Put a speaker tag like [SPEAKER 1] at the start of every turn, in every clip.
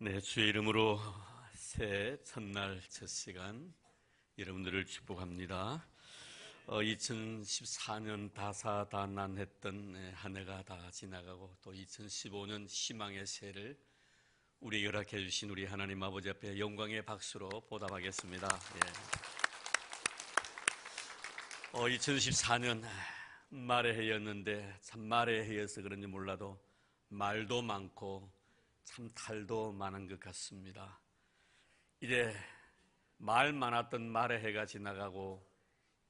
[SPEAKER 1] 네, 주의 이름으로 새해 첫날 첫 시간 여러분들을 축복합니다. 어, 2014년 다사다난했던 네, 한 해가 다 지나가고 또 2015년 희망의 새해를 우리 열악해 주신 우리 하나님 아버지 앞에 영광의 박수로 보답하겠습니다. 예. 어, 2014년 말의 해였는데 참 말의 해여서 그런지 몰라도 말도 많고 참 탈도 많은 것 같습니다. 이제 말 많았던 말의 해가 지나가고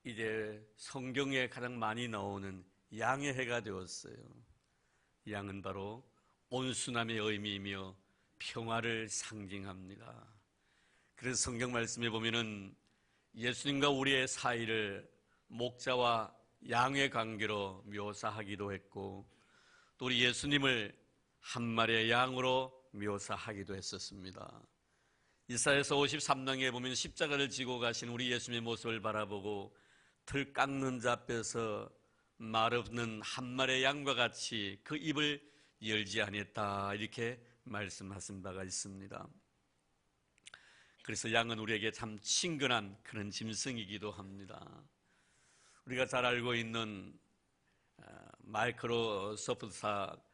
[SPEAKER 1] 이제 성경에 가장 많이 나오는 양의 해가 되었어요. 양은 바로 온순함의 의미이며 평화를 상징합니다. 그래서 성경 말씀에 보면은 예수님과 우리의 사이를 목자와 양의 관계로 묘사하기도 했고 또 우리 예수님을 한 마리의 양으로 묘사하기도 했었습니다. 이사에서 53장에 보면 십자가를 지고 가신 우리 예수님의 모습을 바라보고 틀 깎는 자 앞에서 말 없는 한 마리의 양과 같이 그 입을 열지 아니했다 이렇게 말씀하신 바가 있습니다. 그래서 양은 우리에게 참 친근한 그런 짐승이기도 합니다. 우리가 잘 알고 있는 어, 마이크로소프트사 어,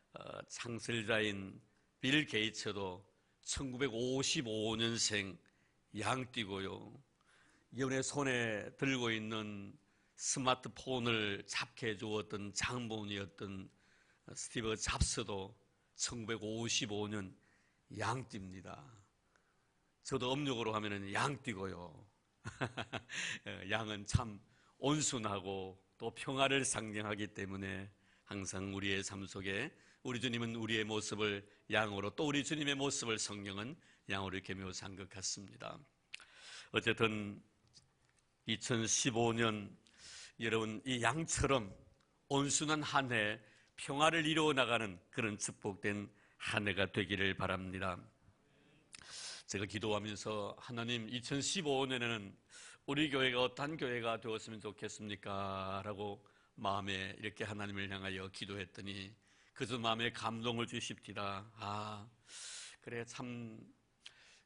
[SPEAKER 1] 창설자인 빌 게이츠도 1955년생 양띠고요. 이번에 손에 들고 있는 스마트폰을 잡게 해주었던 장본이었던 스티브 잡스도 1955년 양띠입니다. 저도 음력으로 하면 양띠고요. 양은 참 온순하고 또 평화를 상징하기 때문에 항상 우리의 삶 속에 우리 주님은 우리의 모습을 양으로 또 우리 주님의 모습을 성경은 양으로 이렇게 묘사한 것 같습니다. 어쨌든 2015년 여러분 이 양처럼 온순한 한 해 평화를 이루어 나가는 그런 축복된 한 해가 되기를 바랍니다. 제가 기도하면서 하나님 2015년에는 우리 교회가 어떤 교회가 되었으면 좋겠습니까? 라고 마음에 이렇게 하나님을 향하여 기도했더니 그저 마음에 감동을 주십니다. 아, 그래, 참,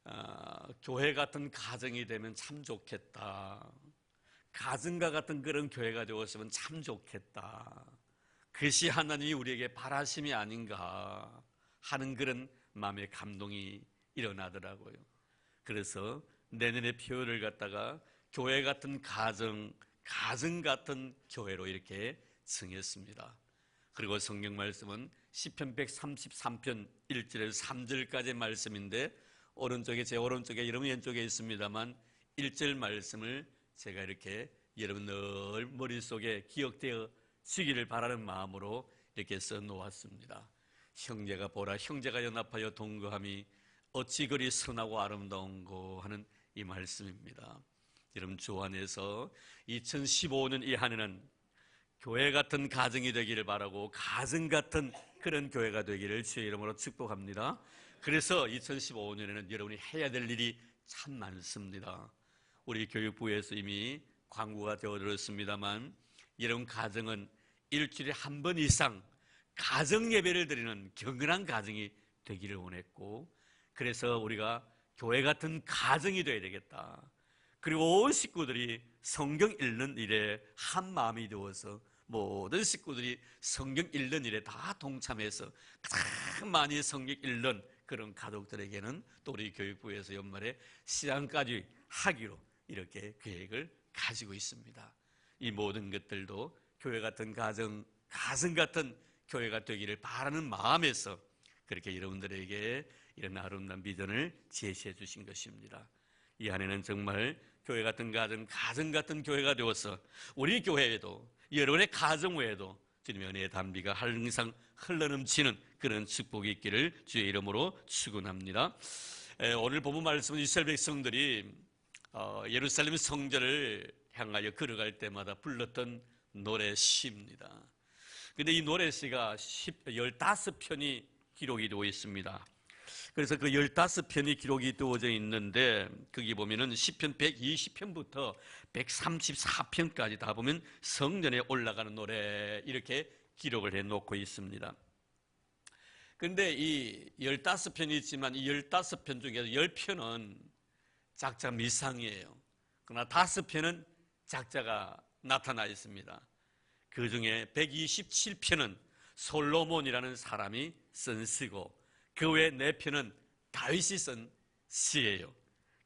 [SPEAKER 1] 아, 교회 같은 가정이 되면 참 좋겠다. 가정과 같은 그런 교회가 되었으면 참 좋겠다. 그것이 하나님이 우리에게 바라심이 아닌가 하는 그런 마음의 감동이 일어나더라고요. 그래서 내년에 표현을 갖다가 교회 같은 가정, 가정 같은 교회로 이렇게 정했습니다. 그리고 성경 말씀은 시편 133편 1절에서 3절까지 말씀인데 오른쪽에 제 오른쪽에 여러분 왼쪽에 있습니다만 1절 말씀을 제가 이렇게 여러분 늘 머릿속에 기억되어 지기를 바라는 마음으로 이렇게 써 놓았습니다. 형제가 보라 형제가 연합하여 동거함이 어찌 그리 선하고 아름다운고 하는 이 말씀입니다. 여러분 주 안에서 2015년 이 한 해는 교회 같은 가정이 되기를 바라고 가정 같은 그런 교회가 되기를 주의 이름으로 축복합니다. 그래서 2015년에는 여러분이 해야 될 일이 참 많습니다. 우리 교육부에서 이미 광고가 되어들었습니다만 여러분 가정은 일주일에 한 번 이상 가정 예배를 드리는 경건한 가정이 되기를 원했고 그래서 우리가 교회 같은 가정이 되어야 되겠다. 그리고 온 식구들이 성경 읽는 일에 한 마음이 되어서 모든 식구들이 성경 읽는 일에 다 동참해서 가장 많이 성경 읽는 그런 가족들에게는 또 우리 교육부에서 연말에 시장까지 하기로 이렇게 계획을 가지고 있습니다. 이 모든 것들도 교회 같은 가정, 가정 같은 교회가 되기를 바라는 마음에서 그렇게 여러분들에게 이런 아름다운 비전을 제시해 주신 것입니다. 이 안에는 정말 교회 같은 가정, 가정 같은 교회가 되어서 우리 교회에도 여러분의 가정 외에도 주님의 은혜의 담비가 항상 흘러넘치는 그런 축복이 있기를 주의 이름으로 축원합니다. 오늘 본문 말씀은 이스라엘 백성들이 어, 예루살렘 성전을 향하여 걸어갈 때마다 불렀던 노래 시입니다. 근데 이 노래 시가 15편이 기록이 되어 있습니다. 그래서 그 15편이 기록이 되어져 있는데 거기 보면은 10편 120편부터 134편까지 다 보면 성전에 올라가는 노래 이렇게 기록을 해 놓고 있습니다. 근데 이 15편이 있지만 이 15편 중에서 10편은 작자 미상이에요. 그러나 5편은 작자가 나타나 있습니다. 그 중에 127편은 솔로몬이라는 사람이 쓴 시고 그외 4편은 다윗이 쓴 시예요.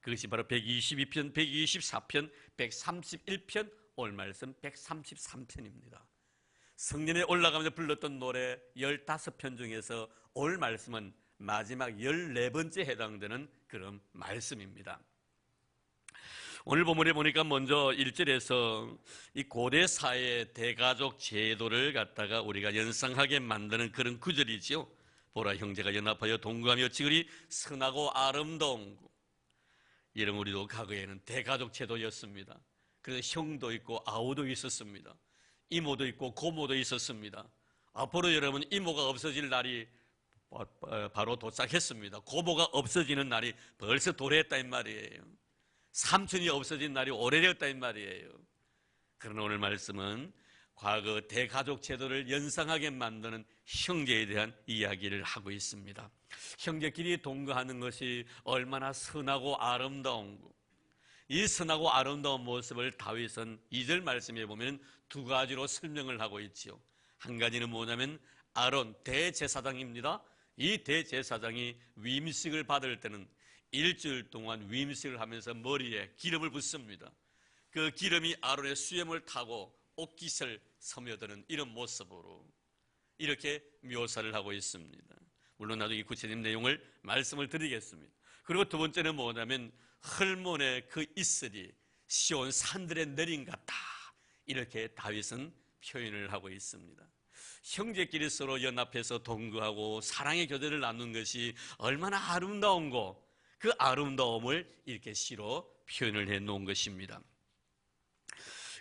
[SPEAKER 1] 그것이 바로 122편, 124편, 131편, 오늘 말씀 133편입니다. 성년에 올라가면서 불렀던 노래 15편 중에서 오늘 말씀은 마지막 14번째 해당되는 그런 말씀입니다. 오늘 본문에 보니까 먼저 1절에서 이 고대 사회 대가족 제도를 갖다가 우리가 연상하게 만드는 그런 구절이지요. 보라 형제가 연합하여 동거하며 지그리 선하고 아름다운 이런 우리도 과거에는 대가족 제도였습니다. 그래서 형도 있고 아우도 있었습니다. 이모도 있고 고모도 있었습니다. 앞으로 여러분 이모가 없어질 날이 바로 도착했습니다. 고모가 없어지는 날이 벌써 도래했다 이 말이에요. 삼촌이 없어진 날이 오래되었다 이 말이에요. 그러나 오늘 말씀은 과거 대가족 제도를 연상하게 만드는 형제에 대한 이야기를 하고 있습니다. 형제끼리 동거하는 것이 얼마나 선하고 아름다운 이 선하고 아름다운 모습을 다윗은 2절 말씀에 보면 두 가지로 설명을 하고 있지요. 한 가지는 뭐냐면 아론 대제사장입니다. 이 대제사장이 위임식을 받을 때는 일주일 동안 위임식을 하면서 머리에 기름을 붓습니다. 그 기름이 아론의 수염을 타고 옷깃을 스며드는 이런 모습으로 이렇게 묘사를 하고 있습니다. 물론 나중에 구체적인 내용을 말씀을 드리겠습니다. 그리고 두 번째는 뭐냐면 헐몬의 그 이슬이 시온 산들의 내린 같다. 이렇게 다윗은 표현을 하고 있습니다. 형제끼리 서로 연합해서 동거하고 사랑의 교제를 나누는 것이 얼마나 아름다운고 그 아름다움을 이렇게 시로 표현을 해 놓은 것입니다.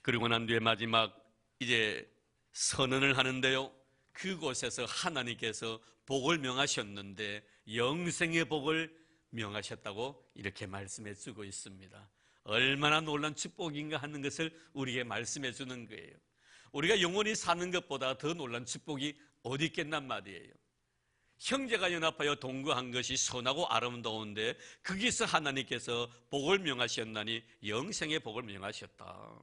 [SPEAKER 1] 그리고 난 뒤에 마지막 이제 선언을 하는데요. 그곳에서 하나님께서 복을 명하셨는데 영생의 복을 명하셨다고 이렇게 말씀해 주고 있습니다. 얼마나 놀란 축복인가 하는 것을 우리에게 말씀해 주는 거예요. 우리가 영원히 사는 것보다 더 놀란 축복이 어디 있겠단 말이에요. 형제가 연합하여 동거한 것이 선하고 아름다운데 거기서 하나님께서 복을 명하셨나니 영생의 복을 명하셨다.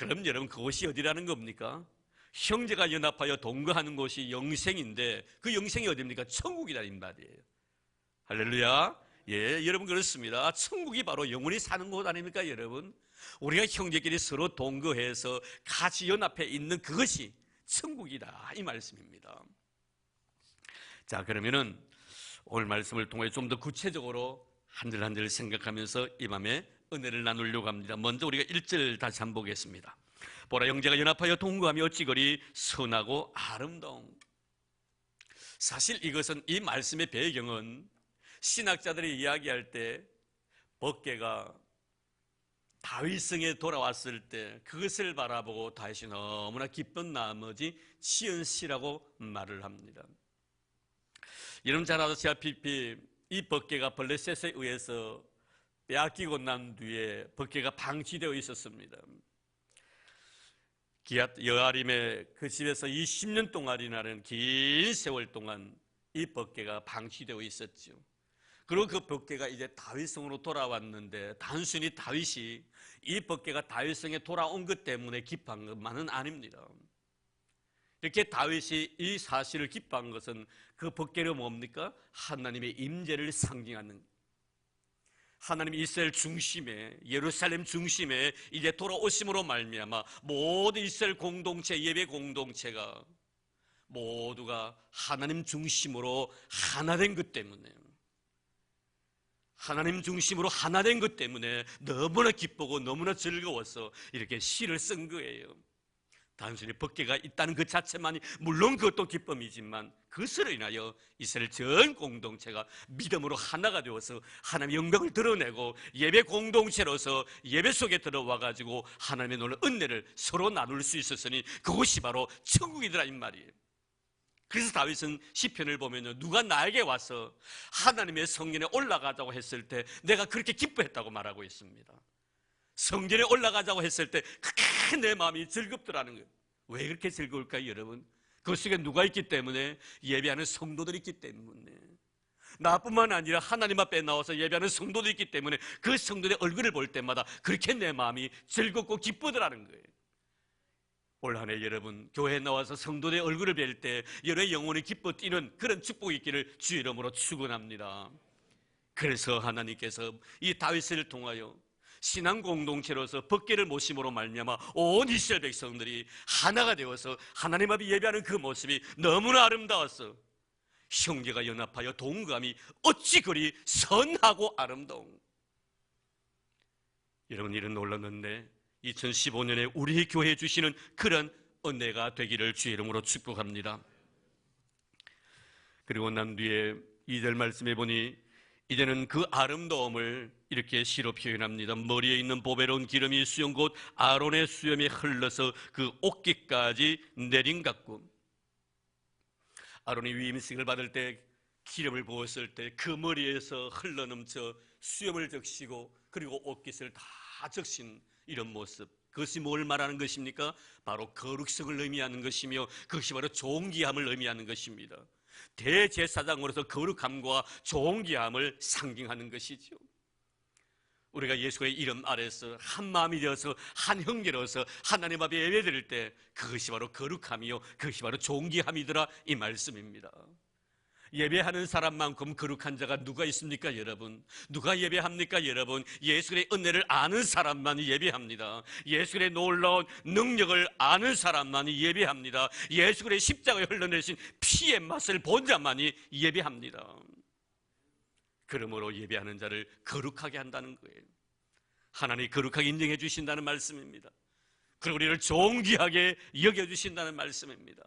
[SPEAKER 1] 그럼 여러분 그것이 어디라는 겁니까? 형제가 연합하여 동거하는 곳이 영생인데 그 영생이 어디입니까? 천국이라는 말이에요. 할렐루야. 예, 여러분 그렇습니다. 천국이 바로 영원히 사는 곳 아닙니까, 여러분? 우리가 형제끼리 서로 동거해서 같이 연합해 있는 그것이 천국이다 이 말씀입니다. 자, 그러면은 오늘 말씀을 통해 좀 더 구체적으로 한절한절 생각하면서 이 밤에 은혜를 나누려고 합니다. 먼저 우리가 1절 다시 한번 보겠습니다. 보라 형제가 연합하여 동거하며 어찌거리 선하고 아름다운 사실 이것은 이 말씀의 배경은 신학자들이 이야기할 때 법계가 다윗성에 돌아왔을 때 그것을 바라보고 다윗이 너무나 기쁜 나머지 지은 시라고 말을 합니다. 여러분 잘 아시다시피 이 법계가 벌레셋에 의해서 빼앗기고 난 뒤에 법계가 방치되어 있었습니다. 기앗 여아림의 그 집에서 20년 동안이라는 긴 세월 동안 이 법계가 방치되어 있었죠. 그리고 그 법계가 이제 다윗성으로 돌아왔는데 단순히 다윗이 이 법계가 다윗성에 돌아온 것 때문에 기뻐한 것만은 아닙니다. 이렇게 다윗이 이 사실을 기뻐한 것은 그 법계를 뭡니까? 하나님의 임재를 상징하는 하나님 이스라엘 중심에 예루살렘 중심에 이제 돌아오심으로 말미암아 모든 이스라엘 공동체 예배 공동체가 모두가 하나님 중심으로 하나 된 것 때문에 하나님 중심으로 하나 된 것 때문에 너무나 기쁘고 너무나 즐거워서 이렇게 시를 쓴 거예요. 단순히 법계가 있다는 그 자체만이 물론 그것도 기쁨이지만 그것으로 인하여 이스라엘 전 공동체가 믿음으로 하나가 되어서 하나님의 영광을 드러내고 예배 공동체로서 예배 속에 들어와 가지고 하나님의 놀라 은혜를 서로 나눌 수 있었으니 그것이 바로 천국이더라 이 말이에요. 그래서 다윗은 시편을 보면요 누가 나에게 와서 하나님의 성전에 올라가자고 했을 때 내가 그렇게 기뻐했다고 말하고 있습니다. 성전에 올라가자고 했을 때 내 마음이 즐겁더라는 거예요. 왜 그렇게 즐거울까요, 여러분? 그 속에 누가 있기 때문에 예배하는 성도들이 있기 때문에 나뿐만 아니라 하나님 앞에 나와서 예배하는 성도들이 있기 때문에 그 성도의 얼굴을 볼 때마다 그렇게 내 마음이 즐겁고 기쁘더라는 거예요. 올 한해 여러분 교회에 나와서 성도의 얼굴을 뵐 때 여러의 영혼이 기뻐 뛰는 그런 축복이 있기를 주 이름으로 축원합니다. 그래서 하나님께서 이 다윗을 통하여 신앙 공동체로서 법계를 모심으로 말미암아 온 이스라엘 백성들이 하나가 되어서 하나님 앞에 예배하는 그 모습이 너무나 아름다웠어. 형제가 연합하여 동감이 어찌 그리 선하고 아름다운 여러분 이런 놀랐는데 2015년에 우리 교회에 주시는 그런 은혜가 되기를 주의 이름으로 축복합니다. 그리고 난 뒤에 2절 말씀해 보니 이제는 그 아름다움을 이렇게 시로 표현합니다. 머리에 있는 보배로운 기름이 수염 곧 아론의 수염에 흘러서 그 옷깃까지 내린 같고 아론이 위임식을 받을 때 기름을 부었을 때 그 머리에서 흘러넘쳐 수염을 적시고 그리고 옷깃을 다 적신 이런 모습 그것이 뭘 말하는 것입니까? 바로 거룩성을 의미하는 것이며 그것이 바로 존귀함을 의미하는 것입니다. 대제사장으로서 거룩함과 존귀함을 상징하는 것이죠. 우리가 예수의 이름 아래서 한 마음이 되어서 한 형제로서 하나님 앞에 예배드릴 때 그것이 바로 거룩함이요 그것이 바로 존귀함이더라 이 말씀입니다. 예배하는 사람만큼 거룩한 자가 누가 있습니까, 여러분? 누가 예배합니까, 여러분? 예수의 은혜를 아는 사람만이 예배합니다. 예수의 놀라운 능력을 아는 사람만이 예배합니다. 예수의 십자가에 흘러내신 피의 맛을 본 자만이 예배합니다. 그러므로 예배하는 자를 거룩하게 한다는 거예요. 하나님이 거룩하게 인정해 주신다는 말씀입니다. 그리고 우리를 존귀하게 여겨 주신다는 말씀입니다.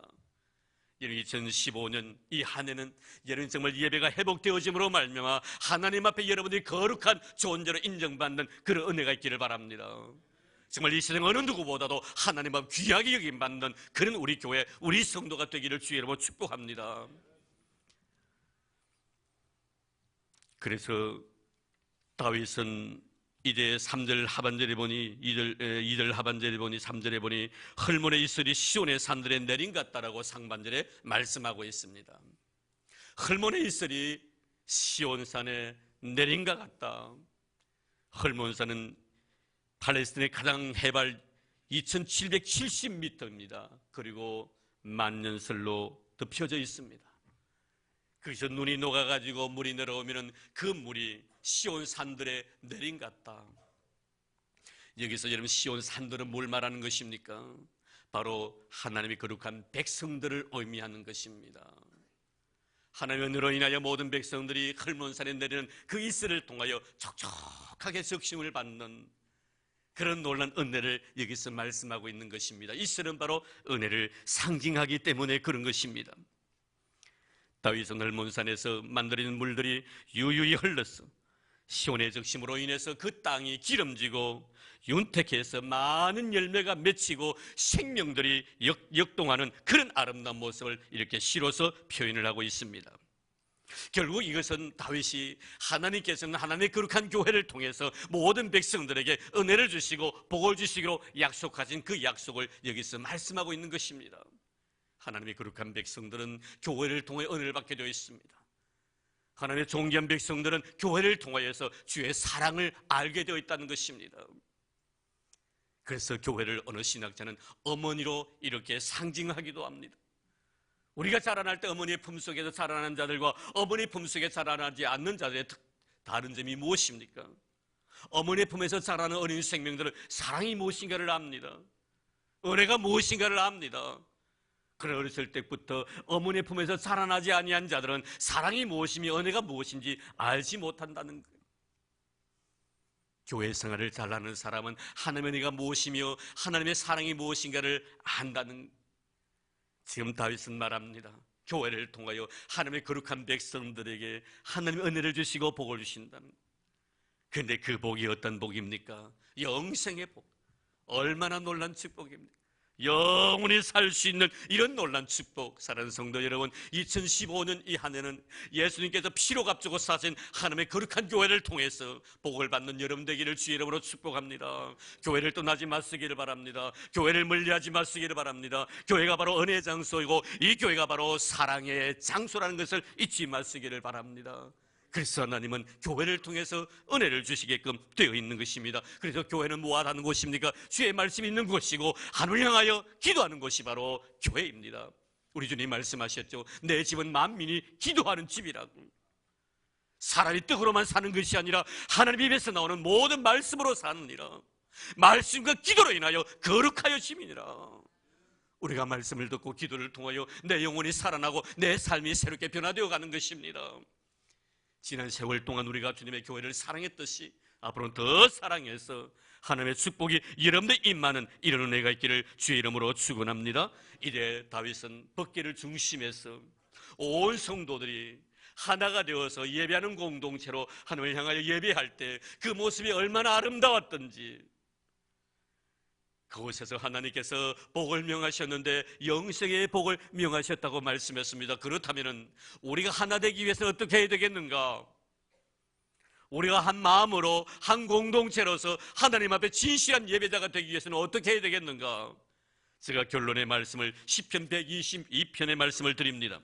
[SPEAKER 1] 2015년 이 한 해는 여러분 정말 예배가 회복되어짐으로 말미암아 하나님 앞에 여러분들이 거룩한 존재로 인정받는 그런 은혜가 있기를 바랍니다. 정말 이 세상 어느 누구보다도 하나님 앞 귀하게 여김 받는 그런 우리 교회 우리 성도가 되기를 주의 이름으로 축복합니다. 그래서 다윗은 이제 3절 하반절에 보니 2절, 2절 하반절에 보니 3절에 보니 헐몬의 이슬이 시온의 산들에 내린 같다라고 상반절에 말씀하고 있습니다. 헐몬의 이슬이 시온산에 내린 것 같다. 헐몬산은 팔레스틴의 가장 해발 2770m입니다. 그리고 만년설로 덮여져 있습니다. 그래서 눈이 녹아가지고 물이 내려오면 그 물이 시온 산들에 내린 같다. 여기서 여러분 시온 산들은 뭘 말하는 것입니까? 바로 하나님의 거룩한 백성들을 의미하는 것입니다. 하나님의 은혜로 인하여 모든 백성들이 헐몬산에 내리는 그 이슬을 통하여 촉촉하게 적심을 받는 그런 놀란 은혜를 여기서 말씀하고 있는 것입니다. 이슬은 바로 은혜를 상징하기 때문에 그런 것입니다. 다윗은 헐몬산에서 만들어진 물들이 유유히 흘렀어. 시온의 적심으로 인해서 그 땅이 기름지고 윤택해서 많은 열매가 맺히고 생명들이 역, 동하는 그런 아름다운 모습을 이렇게 시로서 표현을 하고 있습니다. 결국 이것은 다윗이 하나님께서는 하나님의 거룩한 교회를 통해서 모든 백성들에게 은혜를 주시고 복을 주시기로 약속하신 그 약속을 여기서 말씀하고 있는 것입니다. 하나님의 거룩한 백성들은 교회를 통해 은혜를 받게 되어 있습니다. 하나님의 존귀한 백성들은 교회를 통하여서 주의 사랑을 알게 되어 있다는 것입니다. 그래서 교회를 어느 신학자는 어머니로 이렇게 상징하기도 합니다. 우리가 자라날 때 어머니의 품속에서 자라나는 자들과 어머니 품속에 자라나지 않는 자들의 다른 점이 무엇입니까? 어머니 품에서 자라는 어린 생명들은 사랑이 무엇인가를 압니다. 은혜가 무엇인가를 압니다. 그래 어렸을 때부터 어머니 품에서 자라나지 아니한 자들은 사랑이 무엇이며 은혜가 무엇인지 알지 못한다는 거예요. 교회 생활을 잘하는 사람은 하나님의 은혜가 무엇이며 하나님의 사랑이 무엇인가를 안다는 지금 다윗은 말합니다. 교회를 통하여 하나님의 거룩한 백성들에게 하나님의 은혜를 주시고 복을 주신다는 근데 그 복이 어떤 복입니까? 영생의 복. 얼마나 놀란 축복입니까? 영원히 살 수 있는 이런 놀란 축복. 사랑하는 성도 여러분 2015년 이 한 해는 예수님께서 피로 값주고 사신 하나님의 거룩한 교회를 통해서 복을 받는 여러분 되기를 주의 이름으로 축복합니다. 교회를 떠나지 마시기를 바랍니다. 교회를 멀리하지 마시기를 바랍니다. 교회가 바로 은혜의 장소이고 이 교회가 바로 사랑의 장소라는 것을 잊지 마시기를 바랍니다 그래서 하나님은 교회를 통해서 은혜를 주시게끔 되어 있는 것입니다. 그래서 교회는 무엇하는 곳입니까? 주의 말씀이 있는 곳이고 하늘을 향하여 기도하는 곳이 바로 교회입니다. 우리 주님 말씀하셨죠. 내 집은 만민이 기도하는 집이라고. 사람이 떡으로만 사는 것이 아니라 하나님 입에서 나오는 모든 말씀으로 사느니라. 말씀과 기도로 인하여 거룩하여 지민이라. 우리가 말씀을 듣고 기도를 통하여 내 영혼이 살아나고 내 삶이 새롭게 변화되어 가는 것입니다. 지난 세월 동안 우리가 주님의 교회를 사랑했듯이 앞으로는 더 사랑해서 하나님의 축복이 여러분들 입만은 이런 은혜가 있기를 주의 이름으로 축원합니다. 이래 다윗은 법계를 중심해서 온 성도들이 하나가 되어서 예배하는 공동체로 하나님을 향하여 예배할 때 그 모습이 얼마나 아름다웠던지 그곳에서 하나님께서 복을 명하셨는데 영생의 복을 명하셨다고 말씀했습니다. 그렇다면 우리가 하나 되기 위해서 어떻게 해야 되겠는가? 우리가 한 마음으로 한 공동체로서 하나님 앞에 진실한 예배자가 되기 위해서는 어떻게 해야 되겠는가? 제가 결론의 말씀을 10편 122편의 말씀을 드립니다.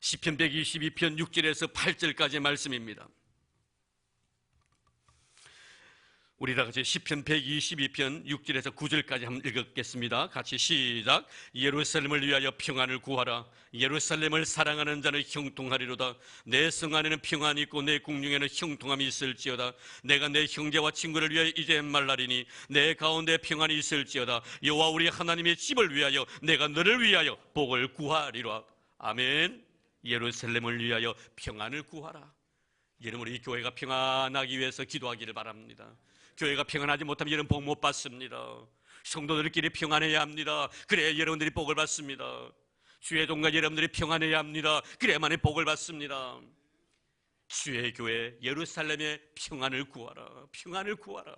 [SPEAKER 1] 10편 122편 6절에서 8절까지의 말씀입니다. 우리 다 같이 시편 122편 6절에서 9절까지 한번 읽겠습니다. 같이 시작. 예루살렘을 위하여 평안을 구하라. 예루살렘을 사랑하는 자는 형통하리로다. 내 성 안에는 평안이 있고 내 궁중에는 형통함이 있을지어다. 내가 내 형제와 친구를 위하여 이제 말라리니 내 가운데 평안이 있을지어다. 여호와 우리 하나님의 집을 위하여 내가 너를 위하여 복을 구하리라. 아멘. 예루살렘을 위하여 평안을 구하라. 여러분 우리 교회가 평안하기 위해서 기도하기를 바랍니다. 교회가 평안하지 못하면 여러분 복 못 받습니다. 성도들끼리 평안해야 합니다. 그래야 여러분들이 복을 받습니다. 주의 종과 여러분들이 평안해야 합니다. 그래야만이 복을 받습니다. 주의 교회 예루살렘의 평안을 구하라. 평안을 구하라.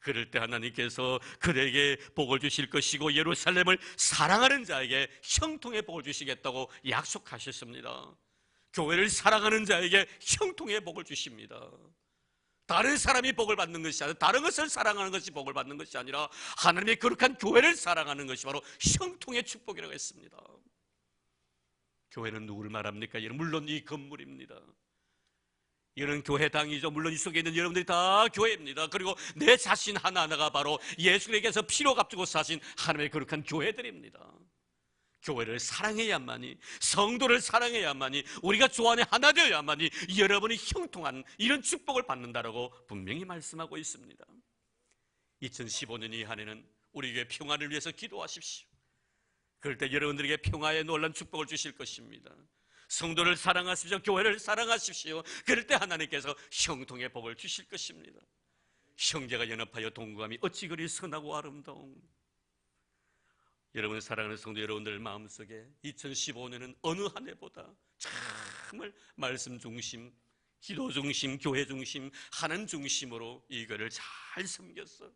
[SPEAKER 1] 그럴 때 하나님께서 그에게 복을 주실 것이고 예루살렘을 사랑하는 자에게 형통의 복을 주시겠다고 약속하셨습니다. 교회를 사랑하는 자에게 형통의 복을 주십니다. 다른 사람이 복을 받는 것이 아니라 다른 것을 사랑하는 것이 복을 받는 것이 아니라 하나님의 거룩한 교회를 사랑하는 것이 바로 형통의 축복이라고 했습니다. 교회는 누구를 말합니까? 물론 이 건물입니다. 이런 교회당이죠. 물론 이 속에 있는 여러분들이 다 교회입니다. 그리고 내 자신 하나하나가 바로 예수님께서 피로 값주고 사신 하나님의 거룩한 교회들입니다. 교회를 사랑해야만이 성도를 사랑해야만이 우리가 주 안에 하나 되어야만이 여러분이 형통한 이런 축복을 받는다라고 분명히 말씀하고 있습니다. 2015년 이 한 해는 우리 에게 평안을 위해서 기도하십시오. 그럴 때 여러분들에게 평화의 놀란 축복을 주실 것입니다. 성도를 사랑하십시오. 교회를 사랑하십시오. 그럴 때 하나님께서 형통의 복을 주실 것입니다. 형제가 연합하여 동감이 어찌 그리 선하고 아름다운 여러분 사랑하는 성도 여러분들 마음속에 2015년은 어느 한 해보다 정말 말씀 중심, 기도 중심, 교회 중심, 하는 중심으로 이거를 잘 섬겼어.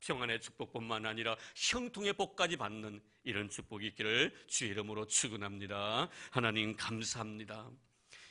[SPEAKER 1] 평안의 축복뿐만 아니라 형통의 복까지 받는 이런 축복이 있기를 주의 이름으로 축원합니다. 하나님 감사합니다.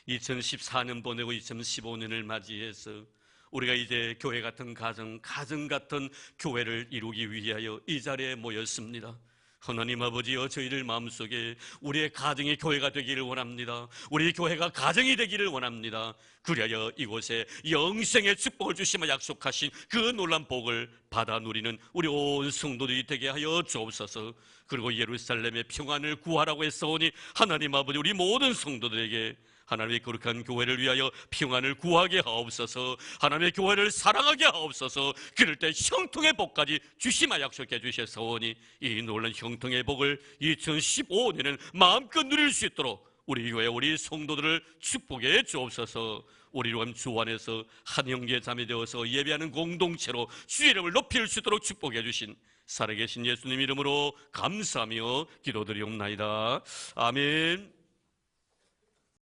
[SPEAKER 1] 2014년 보내고 2015년을 맞이해서 우리가 이제 교회 같은 가정, 가정 같은 교회를 이루기 위하여 이 자리에 모였습니다. 하나님 아버지여 저희들 마음속에 우리의 가정이 교회가 되기를 원합니다. 우리 교회가 가정이 되기를 원합니다. 그리하여 이곳에 영생의 축복을 주시며 약속하신 그 놀란 복을 받아 누리는 우리 온 성도들이 되게 하여 주옵소서. 그리고 예루살렘의 평안을 구하라고 했사오니 하나님 아버지 우리 모든 성도들에게 하나님의 거룩한 교회를 위하여 평안을 구하게 하옵소서. 하나님의 교회를 사랑하게 하옵소서. 그럴 때 형통의 복까지 주시마 약속해 주셨사오니 이 놀란 형통의 복을 2015년에는 마음껏 누릴 수 있도록 우리 교회 우리 성도들을 축복해 주옵소서. 우리로 주 안에서 한 형제 자매 되어서 예배하는 공동체로 주의 이름을 높일 수 있도록 축복해 주신 살아계신 예수님 이름으로 감사하며 기도드리옵나이다. 아멘